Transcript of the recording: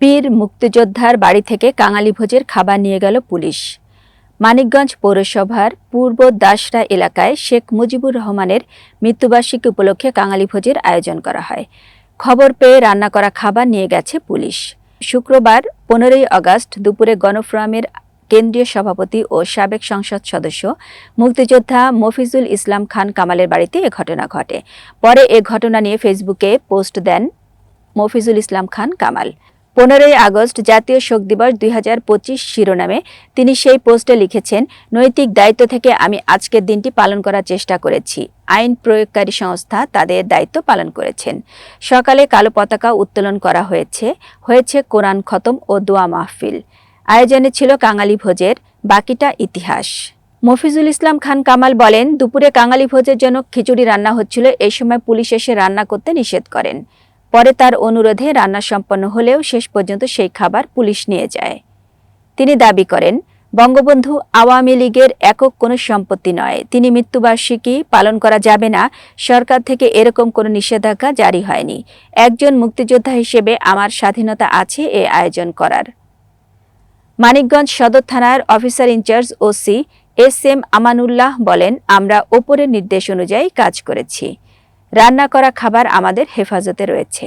বীর মুক্তিযোদ্ধার বাড়ি থেকে কাঙালি ভোজের খাবার নিয়ে গেল পুলিশ। মানিকগঞ্জ পৌরসভার পূর্ব দাসরা এলাকায় শেখ মুজিবুর রহমানের মৃত্যুবার্ষিকী উপলক্ষে কাঙালি ভোজের আয়োজন করা হয়। খবর পেয়ে রান্না করা খাবার নিয়ে গেছে পুলিশ। শুক্রবার পনেরোই আগস্ট দুপুরে গণফোরামের কেন্দ্রীয় সভাপতি ও সাবেক সংসদ সদস্য মুক্তিযোদ্ধা মফিজুল ইসলাম খান কামালের বাড়িতে এ ঘটনা ঘটে। পরে এ ঘটনা নিয়ে ফেসবুকে পোস্ট দেন মফিজুল ইসলাম খান কামাল। পনেরোই আগস্ট জাতীয় শোক দিবস দুই হাজার পঁচিশ শিরোনামে তিনি সেই পোস্টে লিখেছেন, নৈতিক দায়িত্ব থেকে আমি আজকের দিনটি পালন করার চেষ্টা করেছি। আইন প্রয়োগকারী সংস্থা তাদের দায়িত্ব পালন করেছেন। সকালে কালো পতাকা উত্তোলন করা হয়েছে। হয়েছে কোরআন খতম ও দোয়া মাহফিল। আয়োজনে ছিল কাঙালি ভোজের বাকিটা ইতিহাস। মফিজুল ইসলাম খান কামাল বলেন, দুপুরে কাঙালি ভোজের জন্য খিচুড়ি রান্না হচ্ছিল। এই সময় পুলিশ এসে রান্না করতে নিষেধ করেন। পরে তার অনুরোধে রান্না সম্পন্ন হলেও শেষ পর্যন্ত সেই খাবার পুলিশ নিয়ে যায়। তিনি দাবি করেন, বঙ্গবন্ধু আওয়ামী লীগের একক কোনো সম্পত্তি নয়। তিনি মৃত্যুবার্ষিকী পালন করা যাবে না। সরকার থেকে এরকম কোনো নিষেধাজ্ঞা জারি হয়নি। একজন মুক্তিযোদ্ধা হিসেবে আমার স্বাধীনতা আছে এ আয়োজন করার। মানিকগঞ্জ সদর থানার officer in charge OC S M Amanullah বলেন, আমরা ওপরের নির্দেশ অনুযায়ী কাজ করেছি। রান্না করা খাবার আমাদের হেফাজতে রয়েছে।